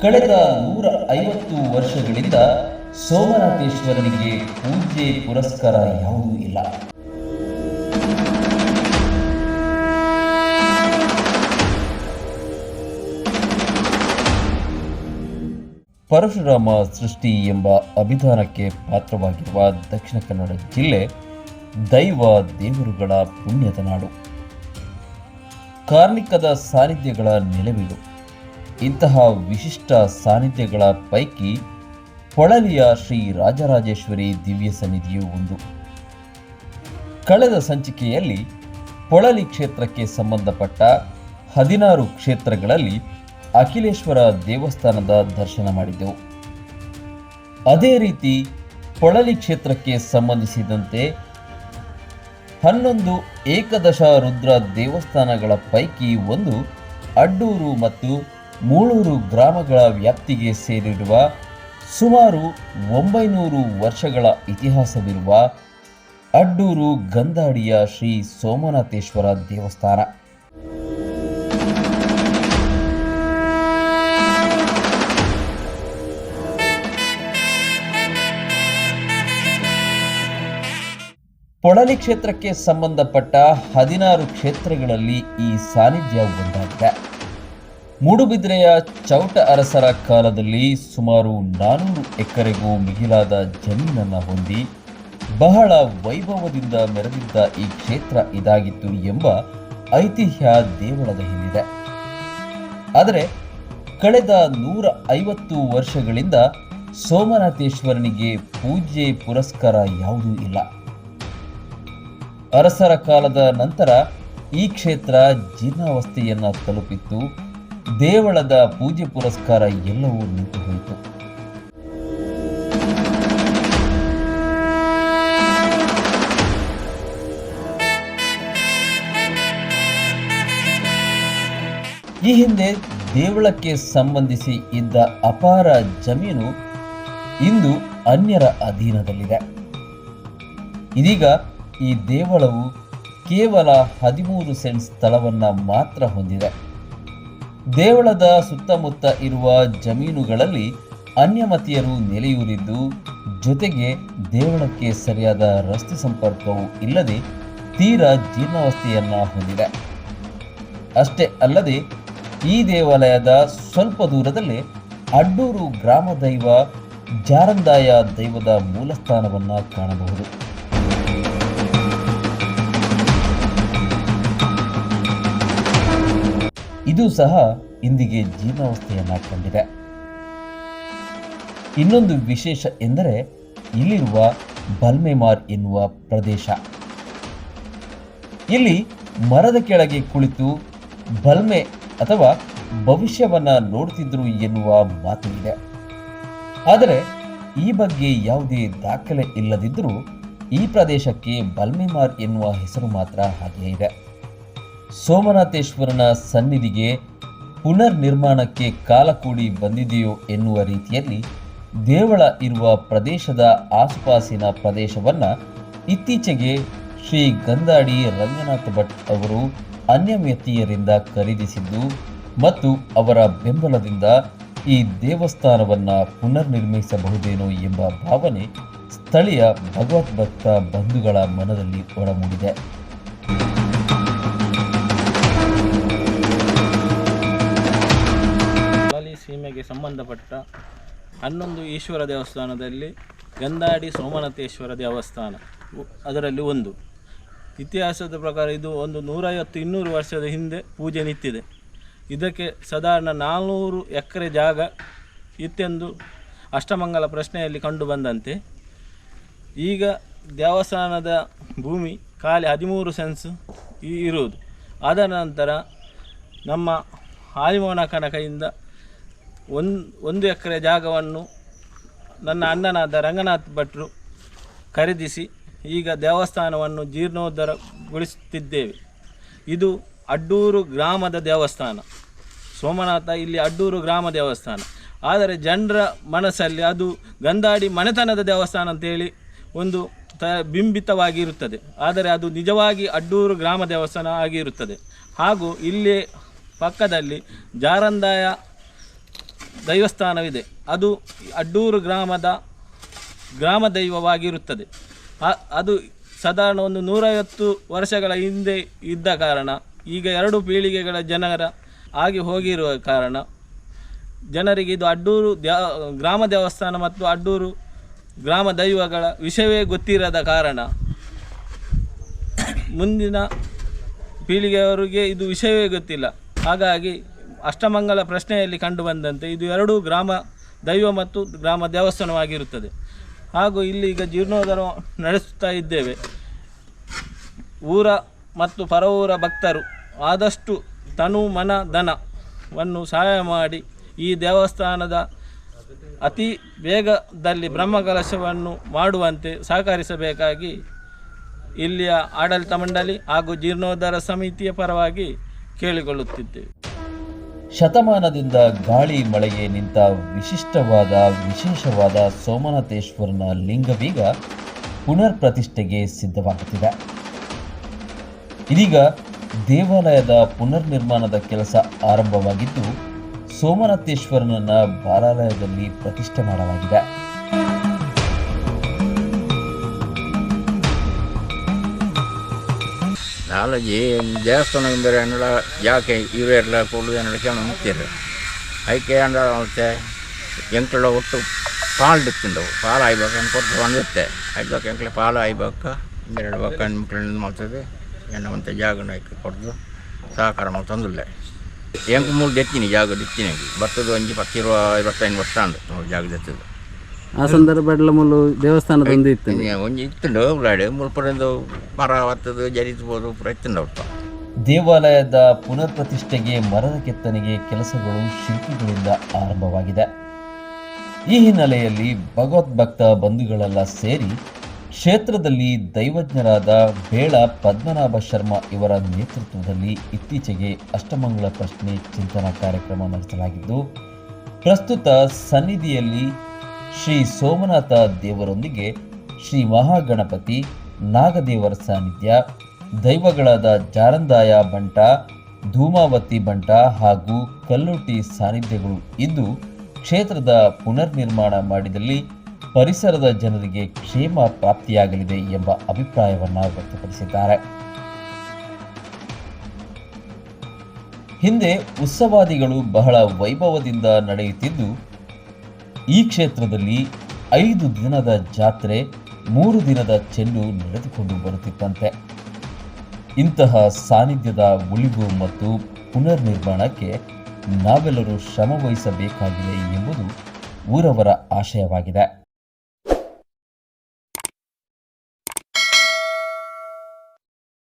ಕಳೆದ ನೂರ ಐವತ್ತು ವರ್ಷಗಳಿಂದ ಸೋಮನಾಥೇಶ್ವರನಿಗೆ ಪೂಜೆ ಪುರಸ್ಕಾರ ಯಾವುದೂ ಇಲ್ಲ. ಪರಶುರಾಮ ಸೃಷ್ಟಿ ಎಂಬ ಅಭಿಧಾನಕ್ಕೆ ಪಾತ್ರವಾಗಿರುವ ದಕ್ಷಿಣ ಕನ್ನಡ ಜಿಲ್ಲೆ ದೈವ ದೇವರುಗಳ ಪುಣ್ಯದ ನಾಡು. ಕಾರ್ಮಿಕದ ಸಾನ್ನಿಧ್ಯಗಳ ನೆಲೆವಿದು. ಇಂತಹ ವಿಶಿಷ್ಟ ಸಾನ್ನಿಧ್ಯಗಳ ಪೈಕಿ ಪೊಳಲಿಯ ಶ್ರೀ ರಾಜರಾಜೇಶ್ವರಿ ದಿವ್ಯ ಸನ್ನಿಧಿಯೂ ಒಂದು. ಕಳೆದ ಸಂಚಿಕೆಯಲ್ಲಿ ಪೊಳಲಿ ಕ್ಷೇತ್ರಕ್ಕೆ ಸಂಬಂಧಪಟ್ಟ ಹದಿನಾರು ಕ್ಷೇತ್ರಗಳಲ್ಲಿ ಅಖಿಲೇಶ್ವರ ದೇವಸ್ಥಾನದ ದರ್ಶನ ಮಾಡಿದೆವು. ಅದೇ ರೀತಿ ಪೊಳಲಿ ಕ್ಷೇತ್ರಕ್ಕೆ ಸಂಬಂಧಿಸಿದಂತೆ ಹನ್ನೊಂದು ಏಕದಶ ರುದ್ರ ದೇವಸ್ಥಾನಗಳ ಪೈಕಿ ಒಂದು ಅಡ್ಡೂರು ಮತ್ತು ಮೂಳೂರು ಗ್ರಾಮಗಳ ವ್ಯಾಪ್ತಿಗೆ ಸೇರಿರುವ ಸುಮಾರು ಒಂಬೈನೂರು ವರ್ಷಗಳ ಇತಿಹಾಸವಿರುವ ಅಡ್ಡೂರು ಗಂಧಾಡಿಯ ಶ್ರೀ ಸೋಮನಾಥೇಶ್ವರ ದೇವಸ್ಥಾನ. ಪೊಳಲಿ ಕ್ಷೇತ್ರಕ್ಕೆ ಸಂಬಂಧಪಟ್ಟ ಹದಿನಾರು ಕ್ಷೇತ್ರಗಳಲ್ಲಿ ಈ ಸಾನ್ನಿಧ್ಯ ಒಂದಾಗಿದೆ. ಮೂಡುಬಿದ್ರೆಯ ಚೌಟ ಅರಸರ ಕಾಲದಲ್ಲಿ ಸುಮಾರು ನಾನೂರು ಎಕರೆಗೂ ಮಿಗಿಲಾದ ಜಮೀನನ್ನು ಹೊಂದಿ ಬಹಳ ವೈಭವದಿಂದ ಮೆರೆದಿದ್ದ ಈ ಕ್ಷೇತ್ರ ಇದಾಗಿತ್ತು ಎಂಬ ಐತಿಹ್ಯ ದೇವಳದ ಹಿಂದಿದೆ. ಆದರೆ ಕಳೆದ ನೂರ ಐವತ್ತು ವರ್ಷಗಳಿಂದ ಸೋಮನಾಥೇಶ್ವರನಿಗೆ ಪೂಜೆ ಪುರಸ್ಕಾರ ಯಾವುದೂ ಇಲ್ಲ. ಅರಸರ ಕಾಲದ ನಂತರ ಈ ಕ್ಷೇತ್ರ ಜೀರ್ಣಾವಸ್ಥೆಯನ್ನು ತಲುಪಿತ್ತು. ದೇವಳದ ಪೂಜೆ ಪುರಸ್ಕಾರ ಎಲ್ಲವೂ ನಿಂತು ಹೋಯಿತು. ಈ ಹಿಂದೆ ದೇವಳಕ್ಕೆ ಸಂಬಂಧಿಸಿ ಇದ್ದ ಅಪಾರ ಜಮೀನು ಇಂದು ಅನ್ಯರ ಅಧೀನದಲ್ಲಿದೆ. ಇದೀಗ ಈ ದೇವಳವು ಕೇವಲ ಹದಿಮೂರು ಸೆಂಟ್ ಸ್ಥಳವನ್ನು ಮಾತ್ರ ಹೊಂದಿದೆ. ದೇವಳದ ಸುತ್ತಮುತ್ತ ಇರುವ ಜಮೀನುಗಳಲ್ಲಿ ಅನ್ಯಮತಿಯರು ನೆಲೆಯೂರಿದ್ದು, ಜೊತೆಗೆ ದೇವಳಕ್ಕೆ ಸರಿಯಾದ ರಸ್ತೆ ಸಂಪರ್ಕವೂ ಇಲ್ಲದೆ ತೀರಾ ಜೀರ್ಣಾವಸ್ಥೆಯನ್ನು ಹೊಂದಿದೆ. ಅಷ್ಟೇ ಅಲ್ಲದೆ, ಈ ದೇವಾಲಯದ ಸ್ವಲ್ಪ ದೂರದಲ್ಲೇ ಅಡ್ಡೂರು ಗ್ರಾಮ ದೈವ ಜಾರಂದಾಯ ದೈವದ ಮೂಲಸ್ಥಾನವನ್ನು ಕಾಣಬಹುದು. ಇದು ಸಹ ಇಂದಿಗೆ ಜೀರ್ಣಾವಸ್ಥೆಯನ್ನು ಕಂಡಿದೆ ಇನ್ನೊಂದು ವಿಶೇಷ ಎಂದರೆ ಇಲ್ಲಿರುವ ಬಲ್ಮೆಮಾರ್ ಎನ್ನುವ ಪ್ರದೇಶ. ಇಲ್ಲಿ ಮರದ ಕೆಳಗೆ ಕುಳಿತು ಬಲ್ಮೆ ಅಥವಾ ಭವಿಷ್ಯವನ್ನ ನೋಡ್ತಿದ್ರು ಎನ್ನುವ ಮಾತು ಇದೆ. ಆದರೆ ಈ ಬಗ್ಗೆ ಯಾವುದೇ ದಾಖಲೆ ಇಲ್ಲದಿದ್ದರೂ ಈ ಪ್ರದೇಶಕ್ಕೆ ಬಲ್ಮೆಮಾರ್ ಎನ್ನುವ ಹೆಸರು ಮಾತ್ರ ಹಾಗೆಯೇ ಇದೆ. ಸೋಮನಾಥೇಶ್ವರನ ಸನ್ನಿಧಿಗೆ ಪುನರ್ ನಿರ್ಮಾಣಕ್ಕೆ ಕಾಲ ಕೂಡಿ ಬಂದಿದೆಯೋ ಎನ್ನುವ ರೀತಿಯಲ್ಲಿ ದೇವಳ ಇರುವ ಪ್ರದೇಶದ ಆಸುಪಾಸಿನ ಪ್ರದೇಶವನ್ನು ಇತ್ತೀಚೆಗೆ ಶ್ರೀ ಗಂಧಾಡಿ ರಂಗನಾಥ ಭಟ್ ಅವರು ಅನ್ಯಮ್ಯತೀಯರಿಂದ ಖರೀದಿಸಿದ್ದು ಮತ್ತು ಅವರ ಬೆಂಬಲದಿಂದ ಈ ದೇವಸ್ಥಾನವನ್ನು ಪುನರ್ನಿರ್ಮಿಸಬಹುದೇನೋ ಎಂಬ ಭಾವನೆ ಸ್ಥಳೀಯ ಭಗವದ್ಭಕ್ತ ಬಂಧುಗಳ ಮನದಲ್ಲಿ ಒಳಮೂಡಿದೆ. ಸೀಮೆಗೆ ಸಂಬಂಧಪಟ್ಟ ಹನ್ನೊಂದು ಈಶ್ವರ ದೇವಸ್ಥಾನದಲ್ಲಿ ಗಂಧಾಡಿ ಸೋಮನಾಥೇಶ್ವರ ದೇವಸ್ಥಾನ. ಅದರಲ್ಲಿ ಒಂದು. ಇತಿಹಾಸದ ಪ್ರಕಾರ ಇದು ಒಂದು ನೂರೈವತ್ತು ಇನ್ನೂರು ವರ್ಷದ ಹಿಂದೆ ಪೂಜೆ ನಿಂತಿದೆ. ಇದಕ್ಕೆ ಸಾಧಾರಣ ನಾಲ್ನೂರು ಎಕರೆ ಜಾಗ ಇತ್ತೆಂದು ಅಷ್ಟಮಂಗಲ ಪ್ರಶ್ನೆಯಲ್ಲಿ ಕಂಡು ಬಂದಂತೆ. ಈಗ ದೇವಸ್ಥಾನದ ಭೂಮಿ ಖಾಲಿ ಹದಿಮೂರು ಸೆನ್ಸ್ ಇರುವುದು. ಅದರ ನಂತರ ನಮ್ಮ ಆಲಿಮೋನಕನ ಕೈಯಿಂದ ಒಂದು ಒಂದು ಎಕರೆ ಜಾಗವನ್ನು ನನ್ನ ಅಣ್ಣನಾದ ರಂಗನಾಥ್ ಭಟ್ರು ಖರೀದಿಸಿ ಈಗ ದೇವಸ್ಥಾನವನ್ನು ಜೀರ್ಣೋದ್ಧರಗೊಳಿಸುತ್ತಿದ್ದೇವೆ. ಇದು ಅಡ್ಡೂರು ಗ್ರಾಮದ ದೇವಸ್ಥಾನ. ಸೋಮನಾಥ ಇಲ್ಲಿ ಅಡ್ಡೂರು ಗ್ರಾಮ ದೇವಸ್ಥಾನ. ಆದರೆ ಜನರ ಮನಸ್ಸಲ್ಲಿ ಅದು ಗಂಧಾಡಿ ಮನೆತನದ ದೇವಸ್ಥಾನ ಅಂತೇಳಿ ಒಂದು ತ, ಬಿಂಬಿತವಾಗಿರುತ್ತದೆ. ಆದರೆ ಅದು ನಿಜವಾಗಿ ಅಡ್ಡೂರು ಗ್ರಾಮ ದೇವಸ್ಥಾನ ಆಗಿರುತ್ತದೆ. ಹಾಗೂ ಇಲ್ಲಿ ಪಕ್ಕದಲ್ಲಿ ಜಾರಂದಾಯ ದೈವಸ್ಥಾನವಿದೆ. ಅದು ಅಡ್ಡೂರು ಗ್ರಾಮದ ಗ್ರಾಮ ದೈವವಾಗಿರುತ್ತದೆ. ಅದು ಸಾಧಾರಣ ಒಂದು ನೂರೈವತ್ತು ವರ್ಷಗಳ ಹಿಂದೆ ಇದ್ದ ಕಾರಣ, ಈಗ ಎರಡು ಪೀಳಿಗೆಗಳ ಜನರ ಆಗಿ ಹೋಗಿರುವ ಕಾರಣ, ಜನರಿಗೆ ಇದು ಅಡ್ಡೂರು ಗ್ರಾಮ ದೇವಸ್ಥಾನ ಮತ್ತು ಅಡ್ಡೂರು ಗ್ರಾಮ ದೈವಗಳ ವಿಷಯವೇ ಗೊತ್ತಿರದ ಕಾರಣ, ಮುಂದಿನ ಪೀಳಿಗೆಯವರಿಗೆ ಇದು ವಿಷಯವೇ ಗೊತ್ತಿಲ್ಲ. ಹಾಗಾಗಿ ಅಷ್ಟಮಂಗಲ ಪ್ರಶ್ನೆಯಲ್ಲಿ ಕಂಡುಬಂದಂತೆ ಇದು ಎರಡೂ ಗ್ರಾಮ ದೈವ ಮತ್ತು ಗ್ರಾಮ ದೇವಸ್ಥಾನವಾಗಿರುತ್ತದೆ. ಹಾಗೂ ಇಲ್ಲಿ ಈಗ ಜೀರ್ಣೋದ್ಧಾರ ನಡೆಸುತ್ತಾ ಇದ್ದೇವೆ. ಊರ ಮತ್ತು ಪರವೂರ ಭಕ್ತರು ಆದಷ್ಟು ತನು ಮನ ಧನವನ್ನು ಸಹಾಯ ಮಾಡಿ ಈ ದೇವಸ್ಥಾನದ ಅತಿ ವೇಗದಲ್ಲಿ ಬ್ರಹ್ಮಕಲಶವನ್ನು ಮಾಡುವಂತೆ ಸಹಕರಿಸಬೇಕಾಗಿ ಇಲ್ಲಿಯ ಆಡಳಿತ ಮಂಡಳಿ ಹಾಗೂ ಜೀರ್ಣೋದ್ಧಾರ ಸಮಿತಿಯ ಪರವಾಗಿ ಕೇಳಿಕೊಳ್ಳುತ್ತಿದ್ದೇವೆ. ಶತಮಾನದಿಂದ ಗಾಳಿ ಮಳೆಗೆ ನಿಂತ ವಿಶಿಷ್ಟವಾದ, ವಿಶೇಷವಾದ ಸೋಮನಾಥೇಶ್ವರನ ಲಿಂಗವೀಗ ಪುನರ್ ಪ್ರತಿಷ್ಠೆಗೆ ಸಿದ್ಧವಾಗುತ್ತಿದೆ. ಇದೀಗ ದೇವಾಲಯದ ಪುನರ್ ನಿರ್ಮಾಣದ ಕೆಲಸ ಆರಂಭವಾಗಿದ್ದು, ಸೋಮನಾಥೇಶ್ವರನನ್ನ ಬಾಲಾಲಯದಲ್ಲಿ ಪ್ರತಿಷ್ಠೆ ಮಾಡಲಾಗಿದೆ. ನಾಲಜಿ ದೇವಸ್ಥಾನ ಬೇರೆ ಅನ್ನಡ ಯಾಕೆ ಇವೇ ಎಲ್ಲ ಕೊಡು ಅನ್ನೋಕ್ಕೆ ಮುಗ್ತಿರು ಐಕೆ ಅಂಡ ಮತ್ತೆ ಎಂಕ್ಳ ಒಟ್ಟು ಪಾಲು ಇತ್ತಿಂದವು ಪಾಲು ಆಯ್ಬೇಕು ಅನ್ಕೊಟ್ಟು ಬಂದಿತ್ತೆ ಆಯ್ಬೇಕು ಎಂಕ್ಳ ಪಾಲು ಆಯ್ಬೇಕು. ಎರಡು ಬಕ್ಕ ಮಕ್ಕಳನ್ನ ಮಾಡ್ತದೆ. ಎಣ್ಣೆ ಮತ್ತೆ ಜಾಗನ ಕೊಡ್ದು ಸಹಕಾರ ಮಾಡಿ ತಂದಿಲ್ಲ. ಎಂಕ್ ಮೂರು ದೆತ್ತೀನಿ ಜಾಗ ಎತ್ತೀನಿ ಬರ್ತದ ಒಂಜಿ ಪತ್ತಿರುವ ಐವತ್ತೈದು ವರ್ಷ ಅಂದು ನೋಡಿ ಜಾಗ ಎತ್ತದು. ಆ ಸಂದರ್ಭ ಇತ್ತು. ಒಂಜಿ ಇತ್ತುಂಡು ಉಳ್ಳಾಡಿ ಮುಲ್ಪರಿಂದ ಮರ ಹತ್ತದು ಪ್ರಯತ್ನ ಪೂರ ಇತ್ತುಂಡು ದೇವಾಲಯದ ಪುನರ್ ಪ್ರತಿಷ್ಠೆಗೆ ಮರದ ಕೆತ್ತನೆಗೆ ಕೆಲಸಗಳು ಶಿಲ್ಪಿಗಳಿಂದ ಆರಂಭವಾಗಿದೆ. ಈ ಹಿನ್ನೆಲೆಯಲ್ಲಿ ಭಗವದ್ಭಕ್ತ ಬಂಧುಗಳೆಲ್ಲ ಸೇರಿ ಕ್ಷೇತ್ರದಲ್ಲಿ ದೈವಜ್ಞರಾದ ಬೇಳ ಪದ್ಮನಾಭ ಶರ್ಮಾ ಇವರ ನೇತೃತ್ವದಲ್ಲಿ ಇತ್ತೀಚೆಗೆ ಅಷ್ಟಮಂಗಳ ಪ್ರಶ್ನೆ ಚಿಂತನಾ ಕಾರ್ಯಕ್ರಮ ನಡೆಸಲಾಗಿದ್ದು, ಪ್ರಸ್ತುತ ಸನ್ನಿಧಿಯಲ್ಲಿ ಶ್ರೀ ಸೋಮನಾಥ ದೇವರೊಂದಿಗೆ ಶ್ರೀ ಮಹಾಗಣಪತಿ ನಾಗದೇವರ ಸಾನ್ನಿಧ್ಯ, ದೈವಗಳಾದ ಜಾರಂದಾಯ ಬಂಟ, ಧೂಮಾವತಿ ಬಂಟ ಹಾಗೂ ಕಲ್ಲುಟಿ ಸಾನ್ನಿಧ್ಯಗಳು ಇದ್ದು ಕ್ಷೇತ್ರದ ಪುನರ್ ನಿರ್ಮಾಣ ಮಾಡಿದಲ್ಲಿ ಪರಿಸರದ ಜನರಿಗೆ ಕ್ಷೇಮ ಪ್ರಾಪ್ತಿಯಾಗಲಿದೆ ಎಂಬ ಅಭಿಪ್ರಾಯವನ್ನು ವ್ಯಕ್ತಪಡಿಸಿದ್ದಾರೆ. ಹಿಂದೆ ಉತ್ಸವಾದಿಗಳು ಬಹಳ ವೈಭವದಿಂದ ನಡೆಯುತ್ತಿದ್ದು, ಈ ಕ್ಷೇತ್ರದಲ್ಲಿ ಐದು ದಿನದ ಜಾತ್ರೆ ಮೂರು ದಿನದ ಚೆಂಡು ನಡೆದುಕೊಂಡು ಬರುತ್ತಿತ್ತಂತೆ. ಇಂತಹ ಸಾನ್ನಿಧ್ಯದ ಉಳಿವು ಮತ್ತು ಪುನರ್ ನಿರ್ಮಾಣಕ್ಕೆ ನಾವೆಲ್ಲರೂ ಶ್ರಮವಹಿಸಬೇಕಾಗಿದೆ ಎಂಬುದು ಊರವರ ಆಶಯವಾಗಿದೆ.